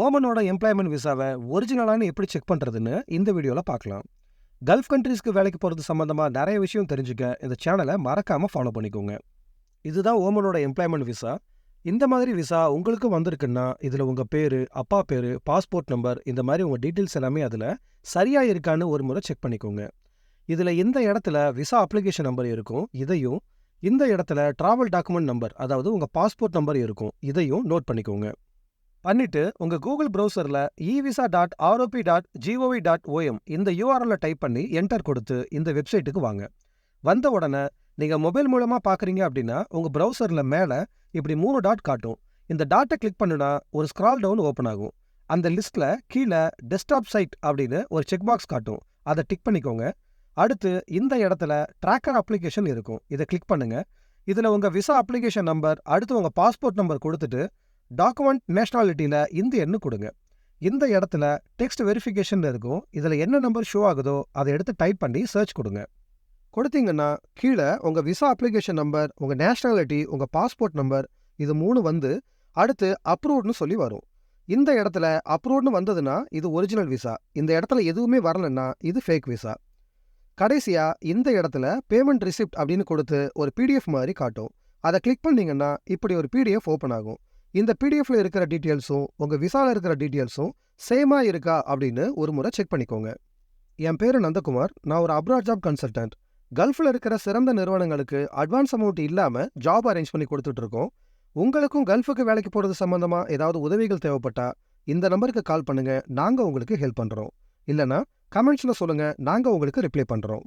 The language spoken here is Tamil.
ஓமனோட எம்ப்ளாய்மெண்ட் விசாவை ஒரிஜினலானு எப்படி செக் பண்ணுறதுன்னு இந்த வீடியோவில் பார்க்கலாம். கல்ஃப் கண்ட்ரீஸ்க்கு வேலைக்கு போகிறது சம்மந்தமாக நிறைய விஷயம் தெரிஞ்சுக்க இந்த சேனலை மறக்காமல் ஃபாலோ பண்ணிக்கோங்க. இதுதான் ஓமனோட எம்ப்ளாய்மெண்ட் விசா இந்த மாதிரி விசா உங்களுக்கு வந்திருக்குன்னா இதில் உங்கள் பேர் அப்பா பேர் பாஸ்போர்ட் நம்பர் இந்த மாதிரி உங்கள் டீட்டெயில்ஸ் எல்லாமே அதில் சரியாக இருக்கான்னு ஒரு முறை செக் பண்ணிக்கோங்க. இதில் இந்த இடத்துல விசா அப்ளிகேஷன் நம்பர் இருக்கும். இதையும் இந்த இடத்துல ட்ராவல் டாக்குமெண்ட் நம்பர் அதாவது உங்கள் பாஸ்போர்ட் நம்பர் இருக்கும். இதையும் நோட் பண்ணிக்கோங்க. பண்ணிட்டு உங்க Google ப்ரௌசர்ல evisa dot ROP dot GOV dot OM இந்த யூஆர்எல்ல டைப் பண்ணி என்டர் கொடுத்து இந்த வெப்சைட்டுக்கு வாங்க. வந்த உடனே நீங்க மொபைல் மூலமா பாக்குறீங்க அப்படின்னா உங்க ப்ரௌசர்ல மேல இப்படி மூணு டாட் காட்டும். இந்த டாட்டை கிளிக் பண்ணுனா ஒரு ஸ்க்ரால் டவுன் ஓப்பன் ஆகும். அந்த லிஸ்ட்ல கீழே டெஸ்க்டாப் சைட் அப்படின்னு ஒரு செக் பாக்ஸ் காட்டும். அதை டிக் பண்ணிக்கோங்க. அடுத்து இந்த இடத்துல ட்ராக்கர் அப்ளிகேஷன் இருக்கும். இதை கிளிக் பண்ணுங்க. இதுல உங்க விசா அப்ளிகேஷன் நம்பர் அடுத்து உங்க பாஸ்போர்ட் நம்பர் கொடுத்துட்டு டாக்குமெண்ட் நேஷ்னாலிட்டியில் இந்த எண்ணு கொடுங்க. இந்த இடத்துல டெக்ஸ்ட் வெரிஃபிகேஷன் இருக்கும். இதில் என்ன நம்பர் ஷோ ஆகுதோ அதை எடுத்து டைப் பண்ணி சர்ச் கொடுங்க. கொடுத்தீங்கன்னா கீழே உங்கள் விசா அப்ளிகேஷன் நம்பர் உங்கள் நேஷனாலிட்டி உங்கள் பாஸ்போர்ட் நம்பர் இது மூணு வந்து அடுத்து அப்ரூவ்ட்னு சொல்லி வரும். இந்த இடத்துல அப்ரூவ்ட்னு வந்ததுன்னா இது ஒரிஜினல் விசா இந்த இடத்துல எதுவுமே வரலன்னா இது ஃபேக் விசா கடைசியாக இந்த இடத்துல பேமெண்ட் ரிசிப்ட் அப்படின்னு கொடுத்து ஒரு பிடிஎஃப் மாதிரி காட்டும். அதை கிளிக் பண்ணீங்கன்னா இப்படி ஒரு பிடிஎஃப் ஓப்பன் ஆகும். இந்த பிடிஎஃப்ல இருக்கிற டீட்டெயில்ஸும் உங்கள் விசால இருக்கிற டீட்டெயில்ஸும் சேமாக இருக்கா அப்படின்னு ஒரு முறை செக் பண்ணிக்கோங்க. என் பேர் நந்தகுமார். நான் ஒரு அப்ராட் ஜாப் கன்சல்டன்ட் கல்ஃபில் இருக்கிற சிறந்த நிறுவனங்களுக்கு அட்வான்ஸ் அமௌண்ட் இல்லாமல் ஜாப் அரேஞ்ச் பண்ணி கொடுத்துட்டு இருக்கோம் உங்களுக்கும் கல்ஃபுக்கு வேலைக்கு போகிறது சம்மந்தமாக ஏதாவது உதவிகள் தேவைப்பட்டா இந்த நம்பருக்கு கால் பண்ணுங்க. நாங்கள் உங்களுக்கு ஹெல்ப் பண்ணுறோம் இல்லைனா கமெண்ட்ஸில் சொல்லுங்கள் நாங்கள் உங்களுக்கு ரிப்ளை பண்ணுறோம்